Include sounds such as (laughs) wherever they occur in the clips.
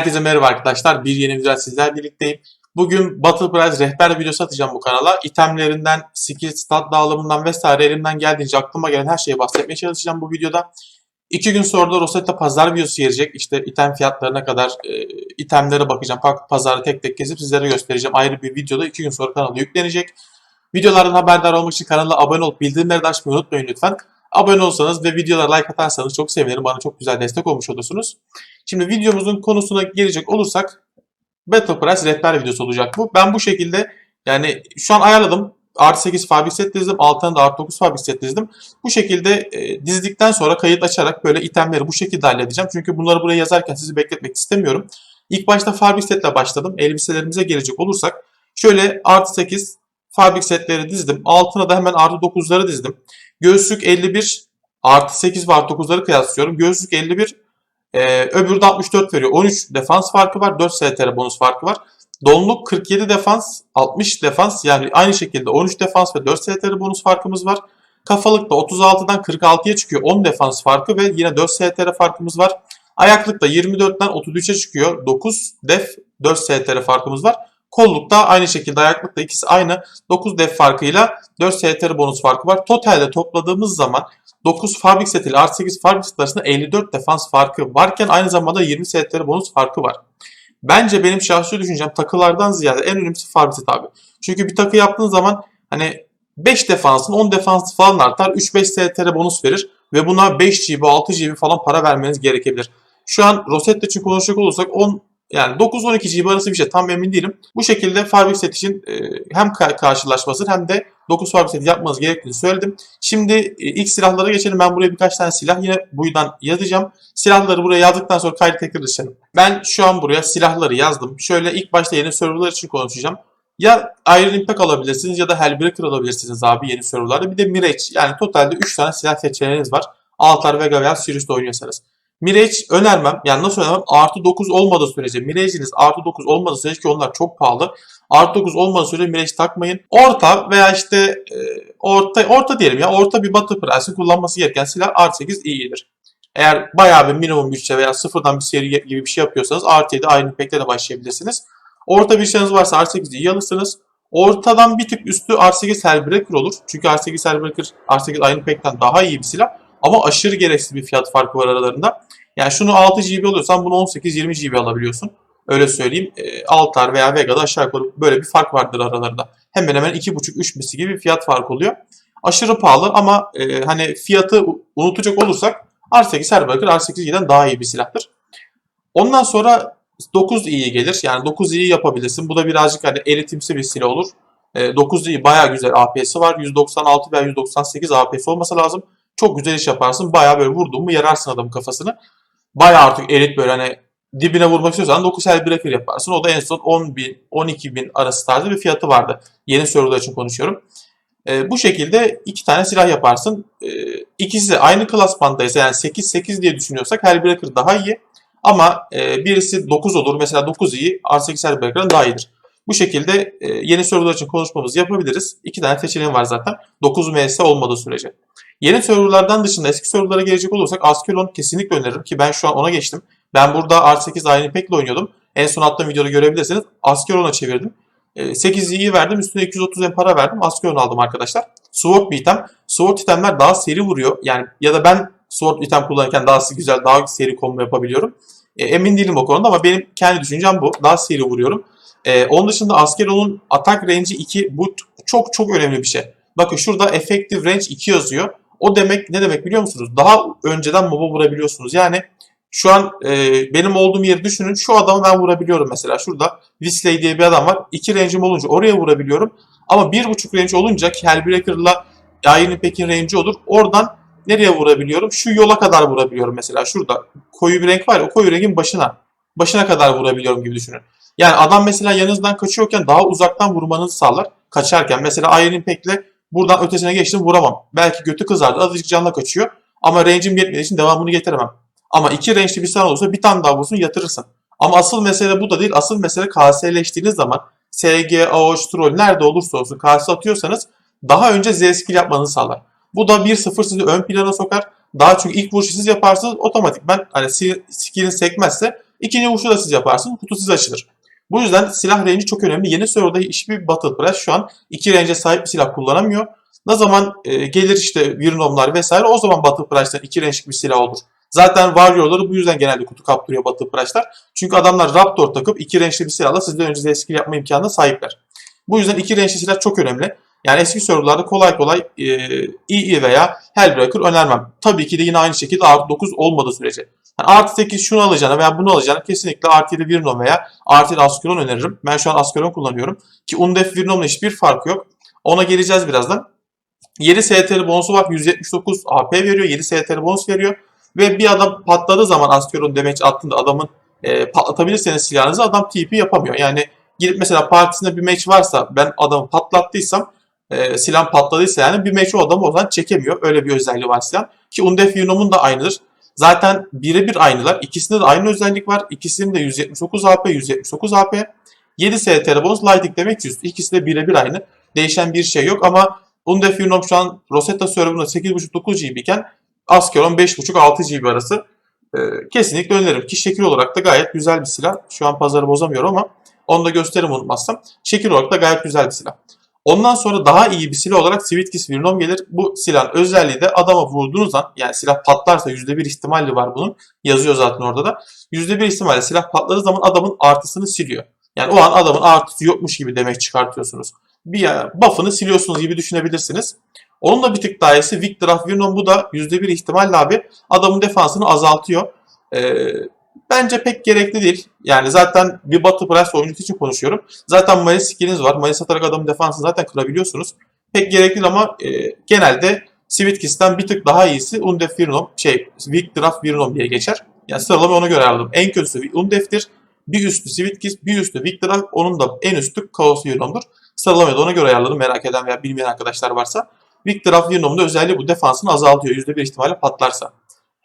Herkese merhaba arkadaşlar. Bir yeni videoda sizler birlikteyim. Bugün Battle Prize rehber videosu atacağım bu kanala. İtemlerinden, skill, stat dağılımından vesaire elimden geldiğince aklıma gelen her şeyi bahsetmeye çalışacağım bu videoda. İki gün sonra da Rosetta pazar videosu gelecek. İşte item fiyatlarına kadar e, itemlere bakacağım. Farklı pazarı tek tek gezip sizlere göstereceğim. Ayrı bir videoda iki gün sonra kanala yüklenecek. Videolardan haberdar olmak için kanala abone olup bildirimleri de açmayı unutmayın lütfen. Abone olsanız ve videolara like atarsanız çok sevinirim. Bana çok güzel destek olmuş olursunuz. Şimdi videomuzun konusuna gelecek olursak Battle Price rehber videosu olacak bu. Ben bu şekilde yani şu an ayarladım. Artı 8 fabrik set dizdim. Altına da artı 9 fabrik set dizdim. Bu şekilde e, dizdikten sonra kayıt açarak böyle itemleri bu şekilde halledeceğim. Çünkü bunları buraya yazarken sizi bekletmek istemiyorum. İlk başta fabrik setle başladım. Elbiselerimize gelecek olursak şöyle artı 8 fabrik setleri dizdim. Altına da hemen artı 9'ları dizdim. Göğüslük 51 artı 8 ve artı 9'ları kıyaslıyorum. Göğüslük 51 ee, öbürü de 64 veriyor. 13 defans farkı var. 4 STR bonus farkı var. Donluk 47 defans, 60 defans. Yani aynı şekilde 13 defans ve 4 STR bonus farkımız var. Kafalık da 36'dan 46'ya çıkıyor. 10 defans farkı ve yine 4 STR farkımız var. Ayaklık da 24'ten 33'e çıkıyor. 9 def, 4 STR farkımız var. Kollukta aynı şekilde ayaklıkta ikisi aynı. 9 def farkıyla 4 STR bonus farkı var. Totalde topladığımız zaman 9 fabrik set ile artı 8 fabrik set arasında 54 defans farkı varken aynı zamanda 20 setleri bonus farkı var. Bence benim şahsi düşüncem takılardan ziyade en önemlisi fabrik set abi. Çünkü bir takı yaptığın zaman hani 5 defansın 10 defansı falan artar. 3-5 STR bonus verir. Ve buna 5 GB 6 GB falan para vermeniz gerekebilir. Şu an Rosetta için konuşacak olursak 10 yani 9-12 GB bir şey tam emin değilim. Bu şekilde fabrik set için e, hem ka- karşılaşması hem de 9 fabrik set yapmanız gerektiğini söyledim. Şimdi e, ilk silahlara geçelim. Ben buraya birkaç tane silah yine buydan yazacağım. Silahları buraya yazdıktan sonra kaydı tekrar açalım. Ben şu an buraya silahları yazdım. Şöyle ilk başta yeni serverlar için konuşacağım. Ya Iron Impact alabilirsiniz ya da Hellbreaker alabilirsiniz abi yeni serverlarda. Bir de Mirage. Yani totalde 3 tane silah seçeneğiniz var. Altar, Vega veya Sirius'ta oynuyorsanız. Mirage önermem. Yani nasıl önermem? Artı 9 olmadığı sürece Mirage'iniz artı 9 olmadığı sürece ki onlar çok pahalı. Artı 9 olmadığı sürece Mirage takmayın. Orta veya işte e, orta orta diyelim ya orta bir Battle Price'ın kullanması gereken silah artı 8 iyidir. Eğer bayağı bir minimum bütçe veya sıfırdan bir seri gibi bir şey yapıyorsanız artı 7 aynı pekle de başlayabilirsiniz. Orta bir şeyiniz varsa artı 8'i iyi alırsınız. Ortadan bir tık üstü R8 Hellbreaker olur. Çünkü R8 Hellbreaker R8 aynı pekten daha iyi bir silah. Ama aşırı gereksiz bir fiyat farkı var aralarında. Yani şunu 6 GB alıyorsan bunu 18-20 GB alabiliyorsun. Öyle söyleyeyim. E, Altar veya Vega'da aşağı yukarı böyle bir fark vardır aralarında. Hemen hemen 2.5-3 misli gibi bir fiyat farkı oluyor. Aşırı pahalı ama e, hani fiyatı unutacak olursak R8 Hellbreaker R8'den daha iyi bir silahtır. Ondan sonra 9 iyi gelir. Yani 9 iyi yapabilirsin. Bu da birazcık hani elitimsi bir silah olur. E, 9 iyi bayağı güzel APS'i var. 196 veya 198 APS olması lazım. Çok güzel iş yaparsın. Bayağı böyle vurdun mu yararsın adamın kafasını. Bayağı artık elit böyle hani dibine vurmak istiyorsan 9 Hellbreaker yaparsın. O da en son 10 bin, 12 bin arası tarzı bir fiyatı vardı. Yeni serverlar için konuşuyorum. E, bu şekilde iki tane silah yaparsın. E, ikisi aynı klasmandaysa yani 8-8 diye düşünüyorsak Hellbreaker daha iyi. Ama e, birisi 9 olur. Mesela 9 iyi. R8 Hellbreaker'ın daha iyidir. Bu şekilde e, yeni serverlar için konuşmamızı yapabiliriz. İki tane seçeneğim var zaten. 9 MS olmadığı sürece. Yeni serverlardan dışında eski serverlara gelecek olursak Askelon kesinlikle öneririm ki ben şu an ona geçtim. Ben burada R8 Iron Impact'le oynuyordum. En son attığım videoda görebilirsiniz. Askelon'a çevirdim. 8 iyi verdim. Üstüne 230 en para verdim. Askelon aldım arkadaşlar. Sword bir item. Sword itemler daha seri vuruyor. Yani ya da ben Sword item kullanırken daha güzel, daha seri combo yapabiliyorum. E, emin değilim o konuda ama benim kendi düşüncem bu. Daha seri vuruyorum. E, onun dışında Askelon'un atak range'i 2 bu çok çok önemli bir şey. Bakın şurada effective range 2 yazıyor. O demek ne demek biliyor musunuz? Daha önceden moba vurabiliyorsunuz. Yani şu an e, benim olduğum yeri düşünün. Şu adamı ben vurabiliyorum mesela. Şurada Wisley diye bir adam var. 2 range'im olunca oraya vurabiliyorum. Ama 1.5 range olunca Hellbreaker'la Iron Impact'in range'i olur. Oradan nereye vurabiliyorum? Şu yola kadar vurabiliyorum mesela. Şurada koyu bir renk var ya o koyu rengin başına. Başına kadar vurabiliyorum gibi düşünün. Yani adam mesela yanınızdan kaçıyorken daha uzaktan vurmanızı sağlar. Kaçarken mesela Iron Impact'le buradan ötesine geçtim vuramam. Belki götü kızardı azıcık canla kaçıyor. Ama range'im yetmediği için devamını getiremem. Ama iki range'li bir sana olursa bir tane daha vursun yatırırsın. Ama asıl mesele bu da değil. Asıl mesele KS'leştiğiniz zaman SG, AOH, Troll nerede olursa olsun KS atıyorsanız daha önce Z skill yapmanızı sağlar. Bu da 1-0 sizi ön plana sokar. Daha çünkü ilk vuruşu siz yaparsınız otomatik ben hani skill'in sekmezse İkinci vuruşu da siz yaparsınız. Kutu size açılır. Bu yüzden silah range'i çok önemli. Yeni serverda hiçbir Battle Press şu an iki range'e sahip bir silah kullanamıyor. Ne zaman e, gelir işte Virnom'lar vesaire o zaman Battle Press'ten iki range'lik bir silah olur. Zaten Warrior'ları bu yüzden genelde kutu kaptırıyor Battle Press'ler. Çünkü adamlar Raptor takıp iki range'li bir silahla sizden önce zeskill yapma imkanına sahipler. Bu yüzden iki range'li silah çok önemli. Yani eski serverlarda kolay kolay e, EE veya Hellbreaker önermem. Tabii ki de yine aynı şekilde artı 9 olmadığı sürece. Yani artı 8 şunu alacağına veya bunu alacağına kesinlikle artı 7 Virnom veya artı 7 Askeron öneririm. Ben şu an Askeron kullanıyorum. Ki Undef Virnom'la hiçbir farkı yok. Ona geleceğiz birazdan. 7 STR bonusu var. 179 AP veriyor. 7 STR bonus veriyor. Ve bir adam patladığı zaman Askeron damage attığında adamın e, patlatabilirseniz silahınızı adam TP yapamıyor. Yani gidip mesela partisinde bir match varsa ben adamı patlattıysam e, silah patladıysa yani bir o adamı o zaman çekemiyor. Öyle bir özelliği var silah. Ki Undef Virnom'un da aynıdır. Zaten birebir aynılar. İkisinde de aynı özellik var. İkisinin de 179 AP, 179 AP. 7 STR bonus, Lighting demek 100. İkisi de birebir aynı. Değişen bir şey yok ama Undef Virnom şu an Rosetta serverında 8.5-9 GB iken Askeron 5.5-6 GB arası. Ee, kesinlikle öneririm ki şekil olarak da gayet güzel bir silah. Şu an pazarı bozamıyorum ama onu da gösteririm unutmazsam. Şekil olarak da gayet güzel bir silah. Ondan sonra daha iyi bir silah olarak Svitkis Virnom gelir. Bu silahın özelliği de adama vurduğunuz an yani silah patlarsa %1 ihtimali var bunun. Yazıyor zaten orada da. %1 ihtimalle silah patladığı zaman adamın artısını siliyor. Yani o an adamın artısı yokmuş gibi demek çıkartıyorsunuz. Bir ya, buff'ını siliyorsunuz gibi düşünebilirsiniz. Onun da bir tık daha iyisi Victor Virnom bu da %1 ihtimalle abi adamın defansını azaltıyor. Ee, bence pek gerekli değil. Yani zaten bir Battle Press oyuncusu için konuşuyorum. Zaten Malis skilliniz var. Malis atarak adamın defansını zaten kırabiliyorsunuz. Pek gerekli ama e, genelde Svitkis'ten bir tık daha iyisi Undef Virnom, şey Victor Virnom diye geçer. Yani sıralama ona göre aldım. En kötüsü Undef'tir. Bir üstü Svitkis, bir üstü Victor onun da en üstü Chaos Virnom'dur. Sıralamayı da ona göre ayarladım merak eden veya bilmeyen arkadaşlar varsa. Victor Virnom'un da özelliği bu defansını azaltıyor %1 ihtimalle patlarsa.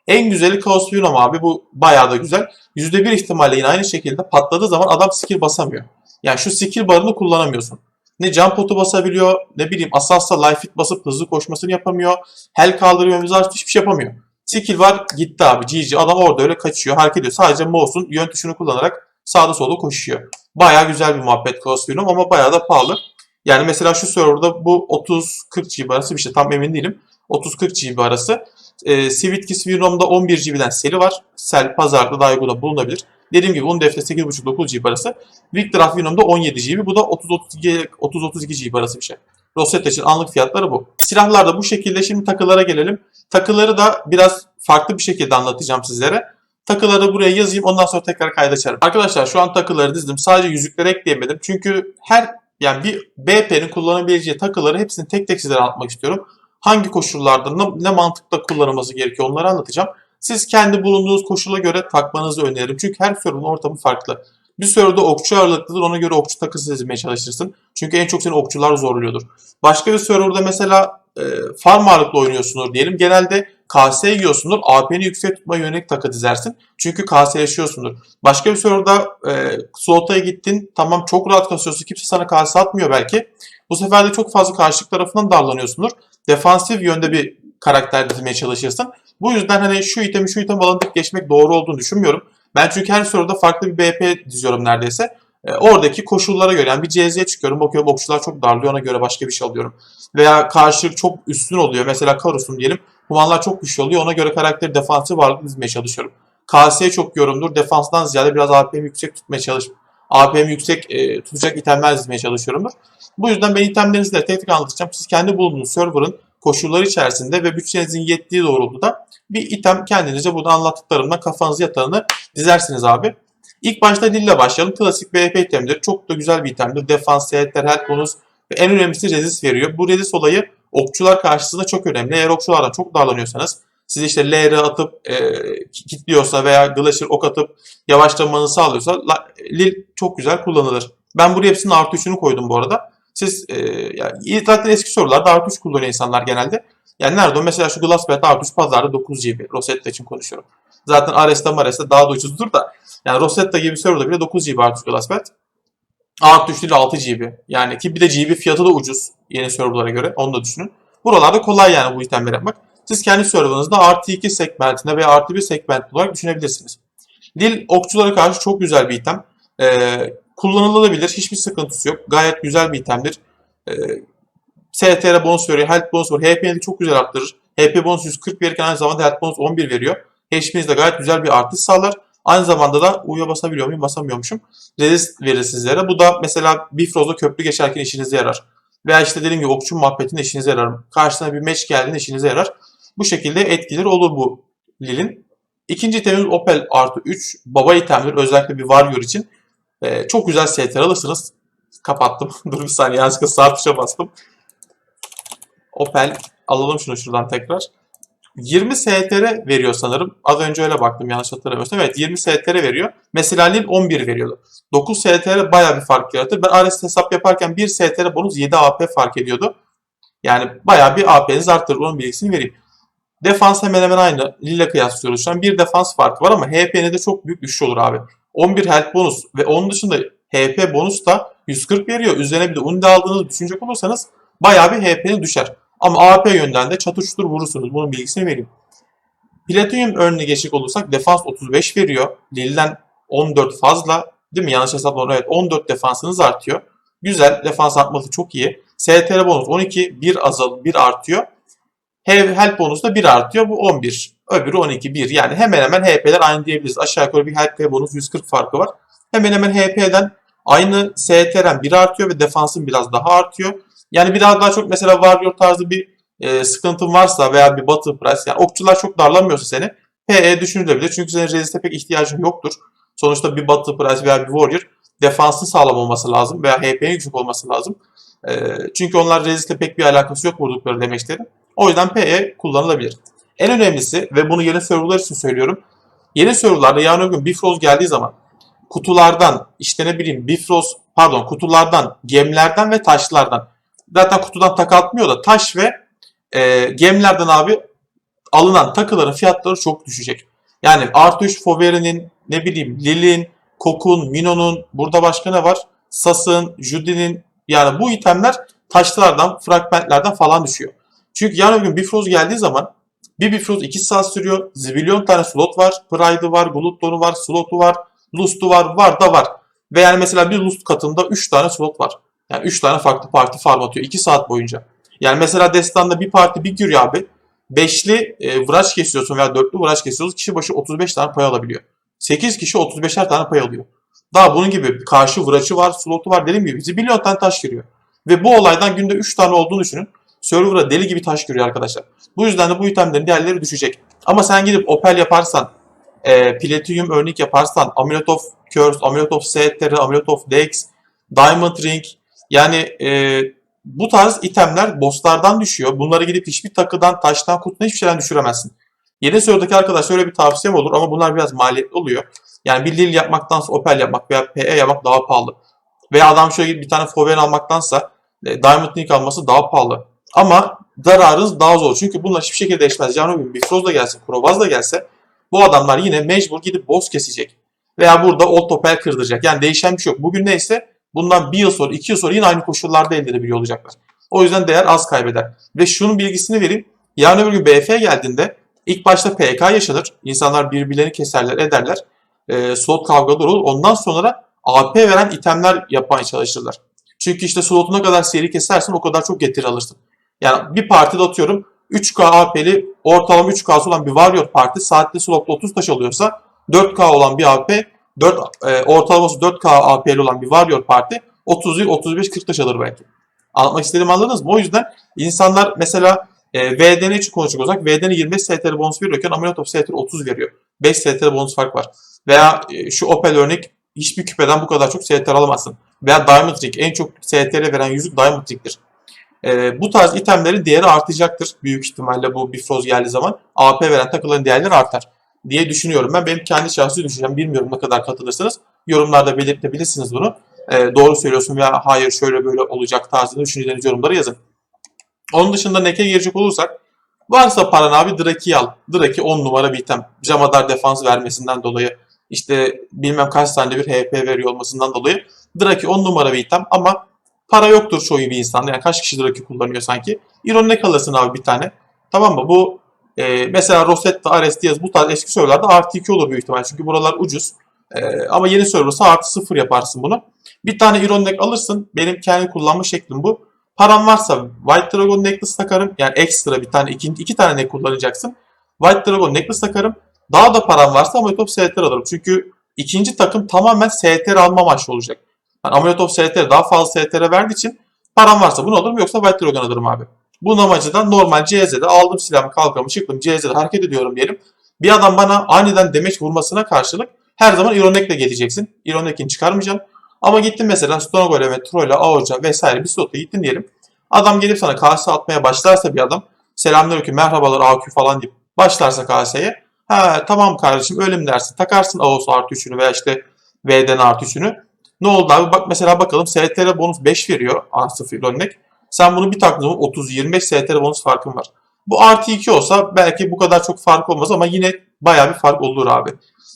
En güzeli Chaos Venom abi. Bu bayağı da güzel. %1 ihtimalle yine aynı şekilde patladığı zaman adam skill basamıyor. Yani şu skill barını kullanamıyorsun. Ne jump potu basabiliyor, ne bileyim Asas'ta life hit basıp hızlı koşmasını yapamıyor. Hell kaldırıyor, mizaj hiçbir şey yapamıyor. Skill var gitti abi GG. Adam orada öyle kaçıyor, hareket ediyor. Sadece mouse'un yön tuşunu kullanarak sağda solda koşuyor. Bayağı güzel bir muhabbet Chaos Venom ama bayağı da pahalı. Yani mesela şu serverda bu 30-40 GB arası bir şey tam emin değilim. 30-40 GB arası. E, Svitkis Virnom'da 11 GB'den seri var. Sel pazarda Daigo'da bulunabilir. Dediğim gibi Undef'te 8.5-9 GB arası. Victor Virnom'da 17 GB. Bu da 30-32 GB arası bir şey. Rosetta için anlık fiyatları bu. Silahlar da bu şekilde. Şimdi takılara gelelim. Takıları da biraz farklı bir şekilde anlatacağım sizlere. Takıları buraya yazayım ondan sonra tekrar kaydaçarım. Arkadaşlar şu an takıları dizdim. Sadece yüzükleri ekleyemedim. Çünkü her yani bir BP'nin kullanabileceği takıları hepsini tek tek sizlere anlatmak istiyorum hangi koşullarda ne, ne mantıkla kullanılması gerekiyor onları anlatacağım. Siz kendi bulunduğunuz koşula göre takmanızı öneririm. Çünkü her server'ın ortamı farklı. Bir serverda okçu ağırlıklıdır ona göre okçu takısı dizmeye çalışırsın. Çünkü en çok seni okçular zorluyordur. Başka bir serverda mesela e, farm ağırlıklı oynuyorsunuz diyelim. Genelde KS yiyorsundur. AP'ni yüksek tutma yönelik takı dizersin. Çünkü KS'leşiyorsundur. Başka bir serverda e, slot'a gittin. Tamam çok rahat kasıyorsun. Kimse sana KS atmıyor belki. Bu sefer de çok fazla karşılık tarafından darlanıyorsundur defansif yönde bir karakter dizmeye çalışırsın. Bu yüzden hani şu itemi şu itemi alanıp geçmek doğru olduğunu düşünmüyorum. Ben çünkü her soruda farklı bir BP diziyorum neredeyse. E, oradaki koşullara göre yani bir CZ'ye çıkıyorum bakıyorum okçular çok darlıyor ona göre başka bir şey alıyorum. Veya karşı çok üstün oluyor. Mesela Karus'um diyelim. Humanlar çok güçlü oluyor. Ona göre karakteri defansif varlık dizmeye çalışıyorum. KS'ye çok yorumdur. Defanstan ziyade biraz APM yüksek tutmaya çalış. APM yüksek e, tutacak itemler dizmeye çalışıyorumdur. Bu yüzden ben itemlerinizi de tek tek anlatacağım. Siz kendi bulunduğunuz server'ın koşulları içerisinde ve bütçenizin yettiği doğrultuda bir item kendinize burada anlattıklarımdan kafanızı yatanını dizersiniz abi. İlk başta Lille başlayalım. Klasik BP itemdir. Çok da güzel bir itemdir. Defans, seyahatler, health bonus ve en önemlisi resist veriyor. Bu resist olayı okçular karşısında çok önemli. Eğer okçulardan çok darlanıyorsanız siz işte LR atıp e, kilitliyorsa veya Glacier ok atıp yavaşlamanızı sağlıyorsa Lil çok güzel kullanılır. Ben buraya hepsinin artı 3'ünü koydum bu arada. Siz e, yani zaten eski sorularda artı 3 kullanıyor insanlar genelde. Yani nerede o? Mesela şu Glassbet artı 3 pazarda 9 GB. Rosetta için konuşuyorum. Zaten Ares'te Mares'te daha da ucuzdur da. Yani Rosetta gibi serverda bile 9 GB artı 3 Glassbet. Artı 3 değil 6 GB. Yani ki bir de GB fiyatı da ucuz yeni serverlara göre. Onu da düşünün. Buralarda kolay yani bu itemleri yapmak. Siz kendi serverınızda artı 2 segmentinde veya artı 1 segment olarak düşünebilirsiniz. Lil okçulara karşı çok güzel bir item. Ee, kullanılabilir. Hiçbir sıkıntısı yok. Gayet güzel bir itemdir. Ee, STR bonus veriyor. Health bonus veriyor. HP'ni çok güzel arttırır. HP bonus 140 verirken aynı zamanda health bonus 11 veriyor. HP'niz de gayet güzel bir artış sağlar. Aynı zamanda da U'ya basabiliyor muyum? Basamıyormuşum. Resist verir sizlere. Bu da mesela Bifroz'da köprü geçerken işinize yarar. Veya işte dediğim gibi okçu muhabbetinde işinize yarar. Karşısına bir match geldiğinde işinize yarar. Bu şekilde etkileri olur bu Lil'in. İkinci itemimiz Opel artı 3. Baba itemdir. Özellikle bir Warrior için. Ee, çok güzel STR alırsınız. Kapattım. (laughs) Dur bir saniye yanlışlıkla sağ tuşa bastım. Opel alalım şunu şuradan tekrar. 20 STR veriyor sanırım. Az önce öyle baktım yanlış hatırlamıyorsam. Evet 20 STR veriyor. Mesela Lil 11 veriyordu. 9 STR baya bir fark yaratır. Ben ARS hesap yaparken 1 STR bonus 7 AP fark ediyordu. Yani baya bir AP'niz arttırır. Onun bilgisini vereyim. Defans hemen hemen aynı. Lille kıyaslıyoruz şu an. Bir defans farkı var ama HP'ne de çok büyük düşüş olur abi. 11 health bonus ve onun dışında HP bonus da 140 veriyor. Üzerine bir de Unde aldığınızı düşünecek olursanız bayağı bir HP'niz düşer. Ama AP yönden de çatır çutur vurursunuz. Bunun bilgisini vereyim. Platinum örneğine geçecek olursak defans 35 veriyor. Lille'den 14 fazla. Değil mi? Yanlış hesaplamam. Evet 14 defansınız artıyor. Güzel. Defans artması çok iyi. STR bonus 12. 1 azal 1 artıyor. Help bonus da 1 artıyor. Bu 11. Öbürü 12. 1. Yani hemen hemen HP'ler aynı diyebiliriz. Aşağı yukarı bir help bonus 140 farkı var. Hemen hemen HP'den aynı STR'den 1 artıyor ve defansın biraz daha artıyor. Yani biraz daha çok mesela Warrior tarzı bir e, sıkıntın varsa veya bir Battle Price yani okçular çok darlamıyorsa seni PE düşünülebilir. Çünkü senin resiste pek ihtiyacın yoktur. Sonuçta bir Battle Price veya bir Warrior defansın sağlam olması lazım veya HP'nin yüksek olması lazım. E, çünkü onlar resiste pek bir alakası yok vurdukları demeçlerin. O yüzden PE kullanılabilir. En önemlisi ve bunu yeni serverlar için söylüyorum. Yeni serverlarda yarın öbür gün Bifrost geldiği zaman kutulardan işte ne bileyim Bifrost pardon kutulardan, gemlerden ve taşlardan zaten kutudan tak atmıyor da taş ve e, gemlerden abi alınan takıların fiyatları çok düşecek. Yani artı 3 Foveri'nin ne bileyim Lil'in, Kokun, Mino'nun burada başka ne var? Sas'ın, Judy'nin yani bu itemler taşlardan, fragmentlerden falan düşüyor. Çünkü yarın gün Bifrost geldiği zaman bir Bifrost 2 saat sürüyor. Zibilyon tane slot var. Pride'ı var, Glutton'u var, slotu var, Lust'u var, var da var. Ve yani mesela bir Lust katında 3 tane slot var. Yani 3 tane farklı parti farm atıyor 2 saat boyunca. Yani mesela Destan'da bir parti bir giriyor abi. Beşli e, vraç kesiyorsun veya dörtlü vraç kesiyorsun. Kişi başı 35 tane pay alabiliyor. 8 kişi 35'er tane pay alıyor. Daha bunun gibi karşı vraçı var, slotu var dediğim gibi bizi milyon tane taş giriyor. Ve bu olaydan günde 3 tane olduğunu düşünün. Server'a deli gibi taş giriyor arkadaşlar. Bu yüzden de bu itemlerin değerleri düşecek. Ama sen gidip Opel yaparsan, e, Platinum örnek yaparsan, Amulet of Curse, Amulet of Settere, Amulet of Dex, Diamond Ring, yani e, bu tarz itemler bosslardan düşüyor. Bunları gidip hiçbir takıdan, taştan, kutudan hiçbir şeyden düşüremezsin. Yeni serverdaki arkadaşlar öyle bir tavsiyem olur ama bunlar biraz maliyetli oluyor. Yani bir Lil yapmaktansa Opel yapmak veya PE yapmak daha pahalı. Veya adam şöyle bir tane Foven almaktansa e, Diamond Link alması daha pahalı. Ama zararınız daha zor. Çünkü bunlar hiçbir şekilde değişmez. Bir Frost da gelse, Krovaz da gelse bu adamlar yine mecbur gidip boss kesecek. Veya burada Old Opel kırdıracak. Yani değişen bir şey yok. Bugün neyse bundan bir yıl sonra, iki yıl sonra yine aynı koşullarda elde edebiliyor olacaklar. O yüzden değer az kaybeder. Ve şunun bilgisini vereyim. Yarın öbür gün BF geldiğinde ilk başta PK yaşanır. İnsanlar birbirlerini keserler, ederler. E, slot kavgaları olur. Ondan sonra AP veren itemler yapmaya çalışırlar. Çünkü işte slotuna kadar seri kesersin o kadar çok getiri alırsın. Yani bir partide atıyorum 3K AP'li ortalama 3K'sı olan bir Warrior parti saatte slotta 30 taş alıyorsa 4K olan bir AP 4 e, ortalaması 4K AP'li olan bir Warrior parti 30 değil 35 40 taş alır belki. Anlatmak istediğimi anladınız mı? O yüzden insanlar mesela e, VDN için konuşacak olsak VDN 25 STR bonus veriyorken Amulet of STR 30 veriyor. 5 STR bonus fark var. Veya e, şu Opel örnek hiçbir küpeden bu kadar çok STR alamazsın. Veya Diamond Ring en çok STR veren yüzük Diamond Ring'dir. E, bu tarz itemlerin değeri artacaktır. Büyük ihtimalle bu Bifrost geldiği zaman AP veren takıların değerleri artar diye düşünüyorum. Ben benim kendi şahsi düşüncem bilmiyorum ne kadar katılırsınız. Yorumlarda belirtebilirsiniz bunu. E, doğru söylüyorsun veya hayır şöyle böyle olacak tarzında düşüncelerinizi yorumlara yazın. Onun dışında neke girecek olursak varsa paran abi Draki'yi al. Draki 10 numara bir item. Jamadar defans vermesinden dolayı işte bilmem kaç tane bir HP veriyor olmasından dolayı Draki 10 numara bir item ama para yoktur çoğu bir insanda. Yani kaç kişi Draki kullanıyor sanki. İronine kalırsın abi bir tane. Tamam mı? Bu Ee, mesela Rosetta, Ares, Diaz bu tarz eski serverlarda artı 2 olur büyük ihtimal. Çünkü buralar ucuz. Ee, ama yeni serversa artı 0 yaparsın bunu. Bir tane Iron Neck alırsın. Benim kendi kullanma şeklim bu. Param varsa White Dragon Necklace takarım. Yani ekstra bir tane, iki, iki tane neck kullanacaksın. White Dragon Necklace takarım. Daha da param varsa Amulet STR alırım. Çünkü ikinci takım tamamen STR alma amaçlı olacak. Yani Amulet STR daha fazla STR verdiği için param varsa bunu alırım yoksa White Dragon alırım abi. Bunun amacı da normal CZ'de aldım silahımı kalkamı çıktım CZ'de hareket ediyorum diyelim. Bir adam bana aniden demeç vurmasına karşılık her zaman Ironek'le geleceksin. Ironek'ini çıkarmayacaksın. Ama gittin mesela Stonegole ve Troy'la Aoca vesaire bir slota gittin diyelim. Adam gelip sana KS atmaya başlarsa bir adam selamünaleyküm merhabalar AQ falan deyip başlarsa KS'ye ha tamam kardeşim öyle mi dersin takarsın AOS artı 3'ünü veya işte VDN artı 3'ünü. Ne oldu abi bak mesela bakalım STR bonus 5 veriyor R0 Ironek. Sen bunu bir taktığın zaman 30-25 STR bonus farkın var. Bu artı 2 olsa belki bu kadar çok fark olmaz ama yine bayağı bir fark olur abi.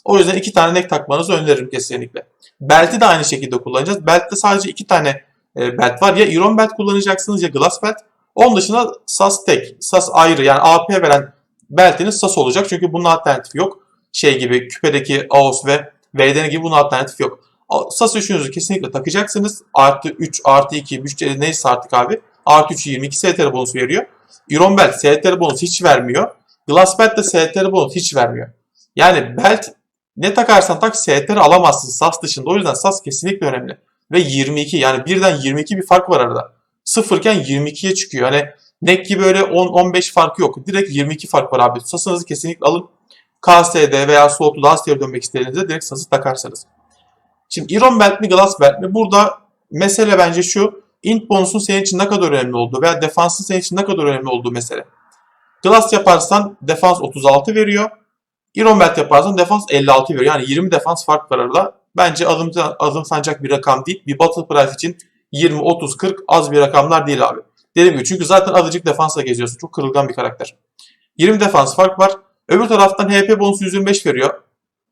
O yüzden iki tane neck takmanızı öneririm kesinlikle. Belt'i de aynı şekilde kullanacağız. Belt'te sadece iki tane e, belt var. Ya Iron Belt kullanacaksınız ya Glass Belt. Onun dışında SAS tek. SAS ayrı yani AP veren beltiniz SAS olacak. Çünkü bunun alternatifi yok. Şey gibi küpedeki AOS ve VDN gibi bunun alternatifi yok. SAS üçünüzü kesinlikle takacaksınız. Artı 3, artı 2, bütçeli neyse artık abi. Artı 3 22 STR bonus veriyor. Iron Belt STR bonus hiç vermiyor. Glass Belt de STR bonus hiç vermiyor. Yani belt ne takarsan tak STR alamazsın SAS dışında. O yüzden SAS kesinlikle önemli. Ve 22 yani birden 22 bir fark var arada. Sıfırken 22'ye çıkıyor. Hani neck gibi öyle 10-15 fark yok. Direkt 22 fark var abi. SAS'ınızı kesinlikle alın. KSD veya Slot'u daha dönmek istediğinizde direkt SAS'ı takarsanız. Şimdi Iron Belt mi Glass Belt mi? Burada mesele bence şu. Int bonusun senin için ne kadar önemli olduğu veya defansın senin için ne kadar önemli olduğu mesele. Glass yaparsan defans 36 veriyor. Iron Belt yaparsan defans 56 veriyor. Yani 20 defans fark var arada. Bence adım, adım sancak bir rakam değil. Bir Battle Price için 20, 30, 40 az bir rakamlar değil abi. Dediğim gibi çünkü zaten azıcık defansla geziyorsun. Çok kırılgan bir karakter. 20 defans fark var. Öbür taraftan HP bonusu 125 veriyor.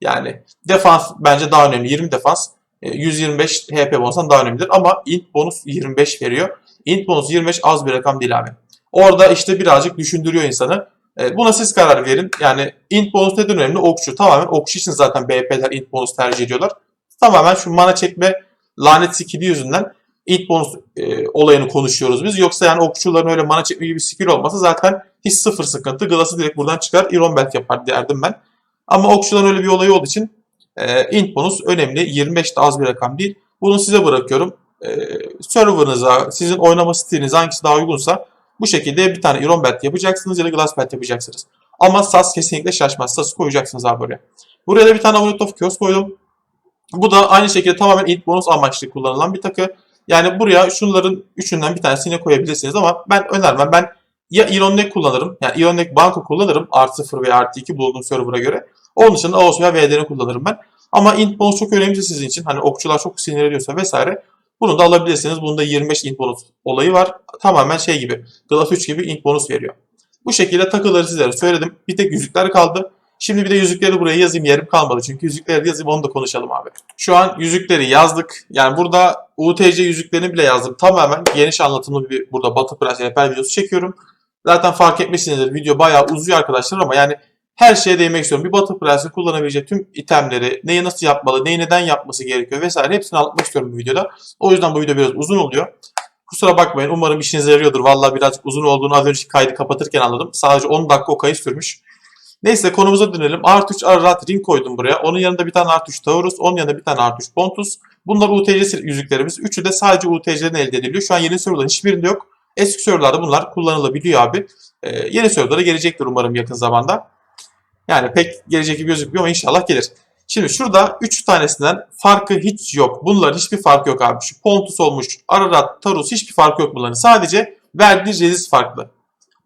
Yani defans bence daha önemli. 20 defans. 125 HP bonustan daha önemlidir. Ama int bonus 25 veriyor. Int bonus 25 az bir rakam değil abi. Orada işte birazcık düşündürüyor insanı. E, buna siz karar verin. Yani int bonus neden önemli? Okçu. Tamamen okçu için zaten BP'ler int bonus tercih ediyorlar. Tamamen şu mana çekme lanet skill'i yüzünden int bonus e, olayını konuşuyoruz biz. Yoksa yani okçuların öyle mana çekme gibi bir skill olmasa zaten hiç sıfır sıkıntı. Glass'ı direkt buradan çıkar. Iron Belt yapar derdim ben. Ama okçuların öyle bir olayı olduğu için e, int bonus önemli. 25 de az bir rakam değil. Bunu size bırakıyorum. E, server'ınıza, sizin oynama stiliniz hangisi daha uygunsa bu şekilde bir tane Iron Belt yapacaksınız ya da Glass Belt yapacaksınız. Ama SAS kesinlikle şaşmaz. SAS'ı koyacaksınız abi buraya. Buraya da bir tane Amulet of Chaos koydum. Bu da aynı şekilde tamamen int bonus amaçlı kullanılan bir takı. Yani buraya şunların üçünden bir tanesini koyabilirsiniz ama ben önermem. Ben ya Iron Neck kullanırım. Yani Iron Neck Banko kullanırım. Artı 0 veya artı 2 bulduğum server'a göre. Onun dışında AOS veya VDN kullanırım ben. Ama int bonus çok önemli sizin için. Hani okçular çok sinir ediyorsa vesaire. Bunu da alabilirsiniz. Bunda 25 int bonus olayı var. Tamamen şey gibi. Glass 3 gibi int bonus veriyor. Bu şekilde takıları sizlere söyledim. Bir tek yüzükler kaldı. Şimdi bir de yüzükleri buraya yazayım yerim kalmadı. Çünkü yüzükleri yazayım onu da konuşalım abi. Şu an yüzükleri yazdık. Yani burada UTC yüzüklerini bile yazdım. Tamamen geniş anlatımlı bir burada Batı Prens rehber videosu çekiyorum. Zaten fark etmişsinizdir. Video bayağı uzuyor arkadaşlar ama yani her şeye değinmek istiyorum. Bir Battle Prens'in kullanabileceği tüm itemleri, neyi nasıl yapmalı, neyi neden yapması gerekiyor vesaire hepsini anlatmak istiyorum bu videoda. O yüzden bu video biraz uzun oluyor. Kusura bakmayın. Umarım işinize yarıyordur. Vallahi birazcık uzun olduğunu az önce kaydı kapatırken anladım. Sadece 10 dakika o kayıt sürmüş. Neyse konumuza dönelim. Art 3 Ararat Ring koydum buraya. Onun yanında bir tane Art 3 Taurus. Onun yanında bir tane Art 3 Pontus. Bunlar UTC yüzüklerimiz. Üçü de sadece UTC'den elde ediliyor. Şu an yeni serverların hiçbirinde yok. Eski serverlarda bunlar kullanılabiliyor abi. Ee, yeni serverlara gelecektir umarım yakın zamanda. Yani pek gelecek gibi gözükmüyor ama inşallah gelir. Şimdi şurada 3 tanesinden farkı hiç yok. Bunların hiçbir farkı yok abi. Şu Pontus olmuş, Ararat, Tarus hiçbir farkı yok bunların. Sadece verdiği rezist farklı.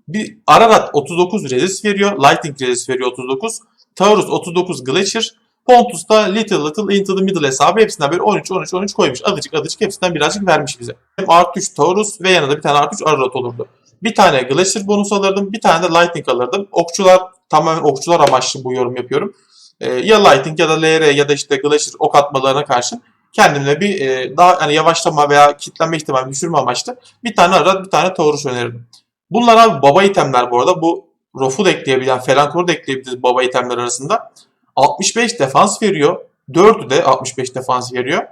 Bir Ararat 39 rezist veriyor. Lightning rezist veriyor 39. Taurus 39 Glacier. Pontus da Little Little Into the Middle hesabı hepsinden böyle 13 13 13 koymuş. Azıcık azıcık hepsinden birazcık vermiş bize. Hem Art 3 Taurus ve yanında bir tane Art 3 Ararat olurdu. Bir tane Glacier bonus alırdım. Bir tane de Lightning alırdım. Okçular tamamen okçular amaçlı bu yorum yapıyorum. Ee, ya Lightning ya da LR ya da işte Glacier ok atmalarına karşı kendimle bir e, daha hani yavaşlama veya kitlenme ihtimali düşürme amaçlı bir tane Ararat bir tane Taurus önerirdim. Bunlar abi baba itemler bu arada. Bu Rof'u da ekleyebilen, Felancor'u da ekleyebiliriz baba itemler arasında. 65 defans veriyor. 4'ü de 65 defans veriyor.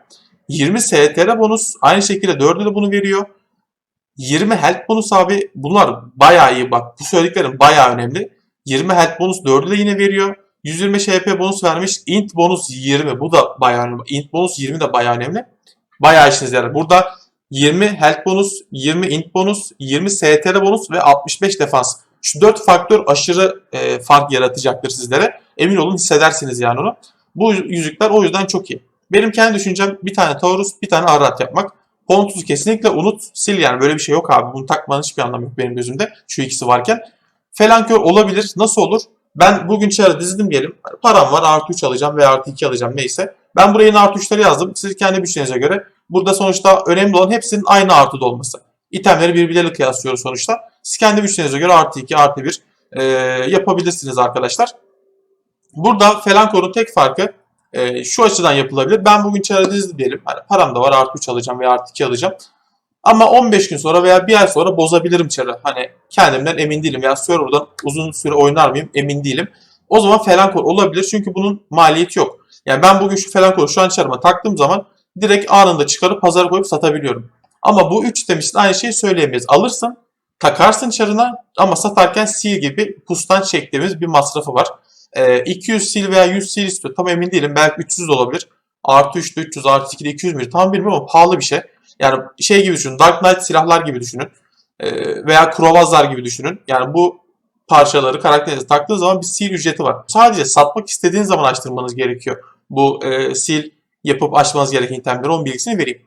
20 STR bonus. Aynı şekilde 4'ü de bunu veriyor. 20 health bonus abi. Bunlar bayağı iyi bak. Bu söylediklerim bayağı önemli. 20 health bonus 4'ü de yine veriyor. 120 HP bonus vermiş. Int bonus 20. Bu da bayağı önemli. Int bonus 20 de bayağı önemli. Bayağı işinize yarar. Burada 20 health bonus, 20 int bonus, 20 STR bonus ve 65 defans. Şu 4 faktör aşırı e, fark yaratacaktır sizlere. Emin olun hissedersiniz yani onu. Bu yüzükler o yüzden çok iyi. Benim kendi düşüncem bir tane Taurus, bir tane Arrat yapmak. Pontus'u kesinlikle unut, sil yani böyle bir şey yok abi. Bunu takmanın hiçbir anlamı yok benim gözümde. Şu ikisi varken. Felankör olabilir. Nasıl olur? Ben bugün çare dizdim diyelim. Param var artı 3 alacağım veya artı 2 alacağım neyse. Ben buraya yine artı 3'leri yazdım. Siz kendi bütçenize göre. Burada sonuçta önemli olan hepsinin aynı artıda olması. İtemleri birbirleriyle kıyaslıyoruz sonuçta. Siz kendi bütçenize göre artı 2 artı 1 e, yapabilirsiniz arkadaşlar. Burada Felancor'un tek farkı e, şu açıdan yapılabilir. Ben bugün dizdim diyelim. Hani param da var artı 3 alacağım veya artı 2 alacağım. Ama 15 gün sonra veya bir ay sonra bozabilirim çarı. Hani kendimden emin değilim. Ya serverdan uzun süre oynar mıyım emin değilim. O zaman Felankor olabilir çünkü bunun maliyeti yok. Yani ben bugün şu Felankor'u şu an çarıma taktığım zaman direkt anında çıkarıp pazara koyup satabiliyorum. Ama bu 3 item için aynı şeyi söyleyemeyiz. Alırsın, takarsın çarına ama satarken sil gibi pustan çektiğimiz bir masrafı var. Ee, 200 sil veya 100 sil istiyor. Tam emin değilim. Belki 300 de olabilir. Artı 3'te 300, artı 2'de 200 mü? Tam bilmiyorum ama pahalı bir şey. Yani şey gibi düşünün. Dark Knight silahlar gibi düşünün. Ee, veya krovazlar gibi düşünün. Yani bu parçaları karakterinize taktığınız zaman bir sil ücreti var. Sadece satmak istediğiniz zaman açtırmanız gerekiyor. Bu e, sil yapıp açmanız gereken itemleri onun bilgisini vereyim.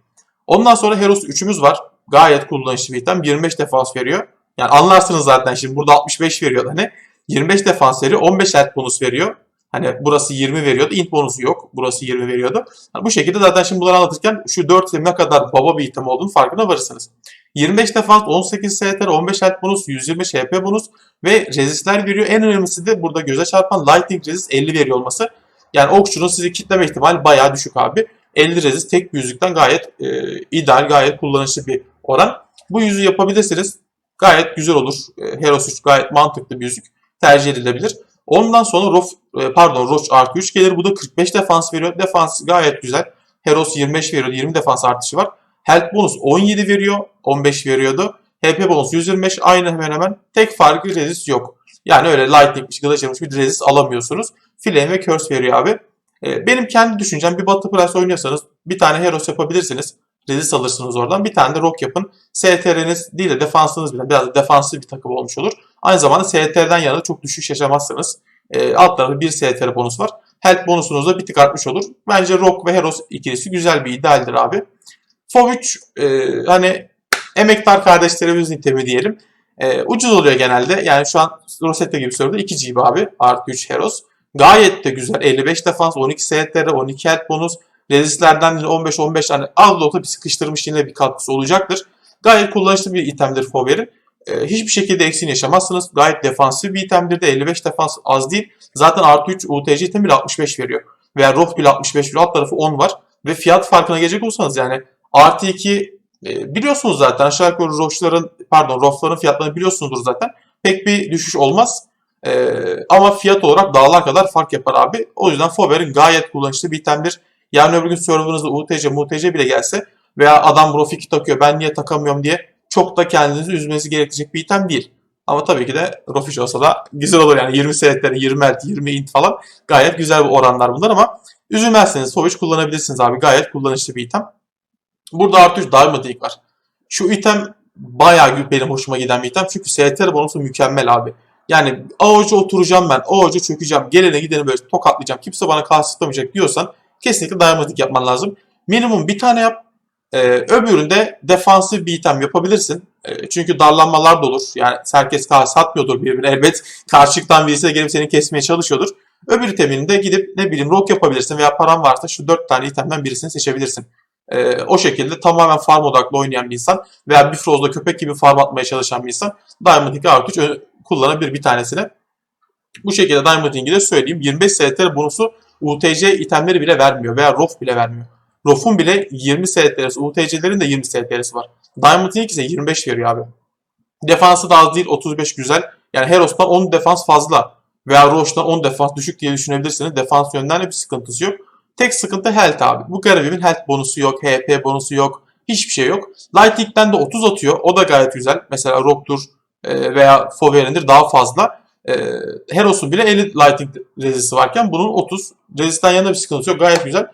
Ondan sonra Heros 3'ümüz var. Gayet kullanışlı bir item. 25 defans veriyor. Yani anlarsınız zaten şimdi burada 65 veriyor hani. 25 defans veriyor. 15 health bonus veriyor. Hani burası 20 veriyordu. Int bonusu yok. Burası 20 veriyordu. Yani bu şekilde zaten şimdi bunları anlatırken şu 4 item ne kadar baba bir item olduğunu farkına varırsınız. 25 defans, 18 STR, 15 health bonus, 120 HP bonus ve rezistler veriyor. En önemlisi de burada göze çarpan Lightning resist 50 veriyor olması. Yani okçunun sizi kitleme ihtimali bayağı düşük abi. 50 rezist tek bir yüzükten gayet e, ideal, gayet kullanışlı bir oran. Bu yüzüğü yapabilirsiniz. Gayet güzel olur. E, Heros 3 gayet mantıklı bir yüzük. Tercih edilebilir. Ondan sonra Rof, e, pardon Roach artı 3 gelir. Bu da 45 defans veriyor. Defans gayet güzel. Heros 25 veriyor. 20 defans artışı var. Health bonus 17 veriyor. 15 veriyordu. HP bonus 125 aynı hemen hemen. Tek farkı resist yok. Yani öyle lightningmiş, glacier'mış bir resist alamıyorsunuz. Flame ve curse veriyor abi. E, benim kendi düşüncem bir Battle Price oynuyorsanız bir tane Heros yapabilirsiniz. Resist alırsınız oradan. Bir tane de Rock yapın. STR'niz değil de defansınız bile biraz da defanslı bir takım olmuş olur. Aynı zamanda STR'den yana çok düşüş yaşamazsınız. E, alt tarafı bir STR bonus var. Health bonusunuz da bir tık artmış olur. Bence Rock ve Heros ikilisi güzel bir idealdir abi. FOV 3 e, hani emektar kardeşlerimizin itemi diyelim. E, ucuz oluyor genelde. Yani şu an Rosetta gibi soruda 2 GB abi. Artı 3 Heros. Gayet de güzel. 55 defans, 12 STR, 12 health bonus. Rezistlerden 15-15 tane az da olsa bir sıkıştırmış yine bir katkısı olacaktır. Gayet kullanışlı bir itemdir Fover'in. Ee, hiçbir şekilde eksiğini yaşamazsınız. Gayet defansif bir itemdir de 55 defans az değil. Zaten artı 3 UTC item bile 65 veriyor. Veya Roth bile 65 veriyor. Alt tarafı 10 var. Ve fiyat farkına gelecek olsanız yani artı 2 e, biliyorsunuz zaten aşağı yukarı Roch'ların pardon Roth'ların fiyatlarını biliyorsunuzdur zaten. Pek bir düşüş olmaz. Ee, ama fiyat olarak dağlar kadar fark yapar abi. O yüzden Fover'in gayet kullanışlı bir itemdir. Yani öbür gün serverınızda UTC, MUTC bile gelse veya adam Rof 2 takıyor ben niye takamıyorum diye çok da kendinizi üzmesi gerekecek bir item değil. Ama tabii ki de Rofiş olsa da güzel olur yani 20 senetlerin 20 elt, 20 int falan gayet güzel bir oranlar bunlar ama üzülmezseniz Foviş kullanabilirsiniz abi gayet kullanışlı bir item. Burada artı 3 Diamond Ink var. Şu item bayağı benim hoşuma giden bir item çünkü STR bonusu mükemmel abi. Yani ağaca oturacağım ben, ağaca çökeceğim, gelene gidene böyle tokatlayacağım, kimse bana kalsıklamayacak diyorsan kesinlikle Diamond yapman lazım. Minimum bir tane yap, ee, öbüründe defansif bir item yapabilirsin. Ee, çünkü darlanmalar da olur. Yani herkes satmıyordur birbirine. Elbet karşılıktan birisi de gelip seni kesmeye çalışıyordur. Öbür iteminde gidip ne bileyim rock yapabilirsin veya paran varsa şu 4 tane itemden birisini seçebilirsin. Ee, o şekilde tamamen farm odaklı oynayan bir insan veya Bifrost'da köpek gibi farm atmaya çalışan bir insan Diamond 2 artı 3 kullanabilir bir tanesini. Bu şekilde Diamond Ing'i de söyleyeyim. 25 STR bonusu UTC itemleri bile vermiyor veya ROF bile vermiyor. ROF'un bile 20 STR'si, UTC'lerin de 20 STR'si var. Diamond Ink ise 25 veriyor abi. Defansı da az değil 35 güzel. Yani Heros'tan 10 defans fazla. Veya Roche'dan 10 defans düşük diye düşünebilirsiniz. Defans yönden de bir sıkıntısı yok. Tek sıkıntı health abi. Bu garibin health bonusu yok, HP bonusu yok. Hiçbir şey yok. Lightning'den de 30 atıyor. O da gayet güzel. Mesela Rock'tur e, veya Foveren'dir daha fazla. E, Heros'un bile 50 Lightning rezisi varken bunun 30. Rezisten yanında bir sıkıntı yok. Gayet güzel.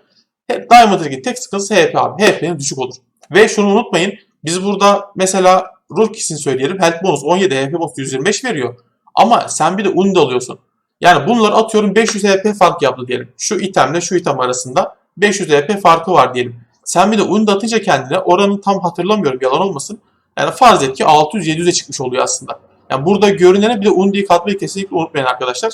Diamond tek sıkıntısı HP abi. HP'nin düşük olur. Ve şunu unutmayın. Biz burada mesela Rurkis'in söyleyelim. Health bonus 17, HP bonus 125 veriyor. Ama sen bir de Uni de alıyorsun. Yani bunları atıyorum 500 HP fark yaptı diyelim. Şu itemle şu item arasında 500 HP farkı var diyelim. Sen bir de Uni de atınca kendine oranı tam hatırlamıyorum yalan olmasın. Yani farz et ki 600-700'e çıkmış oluyor aslında. Yani burada görünene bir de Undi'yi katmayı kesinlikle unutmayın arkadaşlar.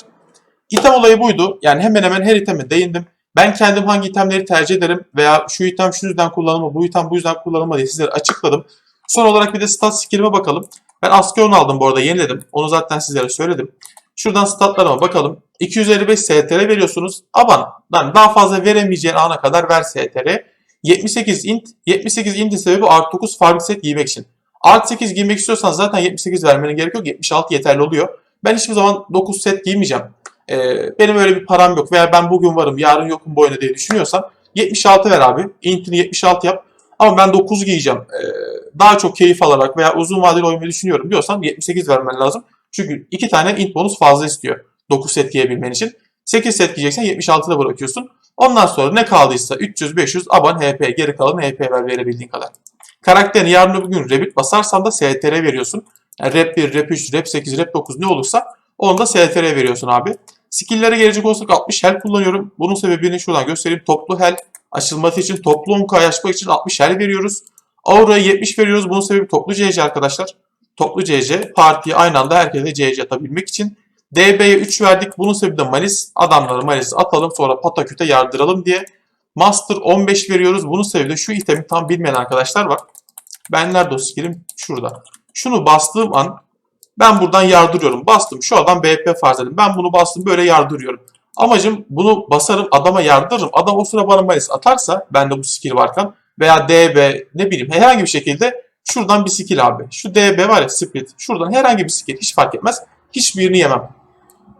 İtem olayı buydu. Yani hemen hemen her iteme değindim. Ben kendim hangi itemleri tercih ederim veya şu item şu yüzden kullanılma, bu item bu yüzden kullanılma diye sizlere açıkladım. Son olarak bir de stat skill'ime bakalım. Ben Askeon aldım bu arada yeniledim. Onu zaten sizlere söyledim. Şuradan statlarıma bakalım. 255 STR veriyorsunuz. Aban'dan daha fazla veremeyeceğin ana kadar ver STR. 78 int. 78 int'in sebebi artı 9 farklı set giymek için. Artı 8 giymek istiyorsan zaten 78 vermenin gerek yok. 76 yeterli oluyor. Ben hiçbir zaman 9 set giymeyeceğim. Ee, benim öyle bir param yok veya ben bugün varım yarın yokum bu oyuna diye düşünüyorsan 76 ver abi. Int'ini 76 yap. Ama ben 9 giyeceğim. Ee, daha çok keyif alarak veya uzun vadeli oynamayı düşünüyorum diyorsan 78 vermen lazım. Çünkü 2 tane int bonus fazla istiyor. 9 set giyebilmen için. 8 set giyeceksen 76'da bırakıyorsun. Ondan sonra ne kaldıysa 300-500 aban HP geri kalan HP ver verebildiğin kadar. Karakterini yarın öbür gün Revit basarsan da STR veriyorsun. Yani Rep 1, Rep 3, Rep 8, Rep 9 ne olursa onu da STR veriyorsun abi. Skill'lere gelecek olursak 60 hel kullanıyorum. Bunun sebebini şuradan göstereyim. Toplu hel açılması için, toplu 10k açmak için 60 hel veriyoruz. Aura'ya 70 veriyoruz. Bunun sebebi toplu CC arkadaşlar. Toplu CC. Partiye aynı anda herkese CC atabilmek için. DB'ye 3 verdik. Bunun sebebi de Malis. Adamları Malis atalım sonra Pataküt'e yardıralım diye. Master 15 veriyoruz. Bunun sebebi de şu itemi tam bilmeyen arkadaşlar var. Ben nerede o skillim? Şurada. Şunu bastığım an ben buradan yardırıyorum. Bastım. Şu adam BP farz edin. Ben bunu bastım böyle yardırıyorum. Amacım bunu basarım adama yardırırım. Adam o sıra bana malis atarsa bende bu skill varken veya DB ne bileyim herhangi bir şekilde şuradan bir skill abi. Şu DB var ya split. Şuradan herhangi bir skill hiç fark etmez. Hiçbirini yemem.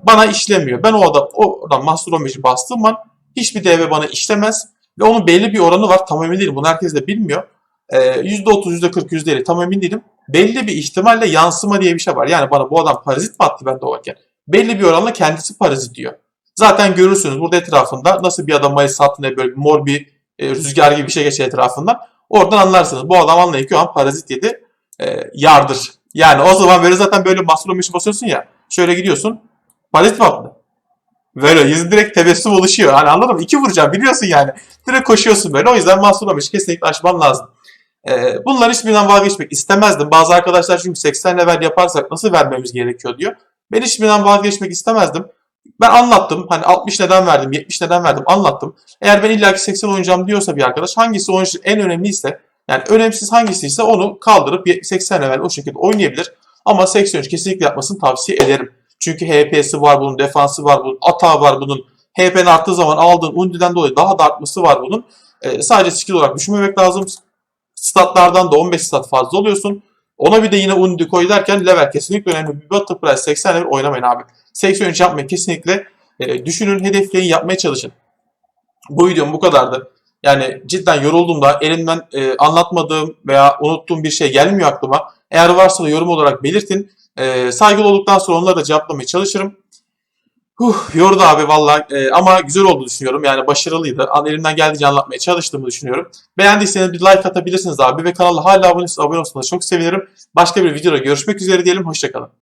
Bana işlemiyor. Ben o adam oradan Master 15'i bastığım an hiçbir DB bana işlemez. Ve onun belli bir oranı var. Tam emin değilim. Bunu herkes de bilmiyor. Ee, %30, %40, %50 tam emin değilim. Belli bir ihtimalle yansıma diye bir şey var. Yani bana bu adam parazit mi attı ben doğarken? Belli bir oranla kendisi parazit diyor. Zaten görürsünüz burada etrafında nasıl bir adam mayıs sattığında böyle mor bir e, rüzgar gibi bir şey geçer etrafından. Oradan anlarsınız. Bu adam anlayın ki o an parazit yedi. E, yardır. Yani o zaman böyle zaten böyle masum işi basıyorsun ya. Şöyle gidiyorsun. Parazit mi attı? Böyle yüzün direkt tebessüm oluşuyor. Hani anladın mı? İki vuracağım biliyorsun yani. Direkt koşuyorsun böyle. O yüzden masum kesinlikle aşman lazım. Ee, bunların hiçbirinden vazgeçmek istemezdim. Bazı arkadaşlar çünkü 80 level yaparsak nasıl vermemiz gerekiyor diyor. Ben hiçbirinden vazgeçmek istemezdim. Ben anlattım. Hani 60 neden verdim, 70 neden verdim anlattım. Eğer ben illaki 80 oynayacağım diyorsa bir arkadaş hangisi onun en önemliyse yani önemsiz hangisiyse onu kaldırıp 80 level o şekilde oynayabilir. Ama 83 kesinlikle yapmasını tavsiye ederim. Çünkü HP'si var bunun, defansı var bunun, atağı var bunun. HP'nin arttığı zaman aldığın Undi'den dolayı daha da artması var bunun. Ee, sadece skill olarak düşünmemek lazım. Statlardan da 15 stat fazla oluyorsun. Ona bir de yine Undi koy derken level kesinlikle önemli. Bir Battle Price 80 level oynamayın abi. 83 yapmayın kesinlikle. E, düşünün, hedefleyin, yapmaya çalışın. Bu videom bu kadardı. Yani cidden yorulduğumda elimden e, anlatmadığım veya unuttuğum bir şey gelmiyor aklıma. Eğer varsa da yorum olarak belirtin. E, saygılı olduktan sonra onları da cevaplamaya çalışırım. Huh, yordu abi valla e, ama güzel oldu düşünüyorum. Yani başarılıydı. An, elimden geldiğince anlatmaya çalıştığımı düşünüyorum. Beğendiyseniz bir like atabilirsiniz abi ve kanala hala abone, abone olsanız çok sevinirim. Başka bir videoda görüşmek üzere diyelim. Hoşçakalın.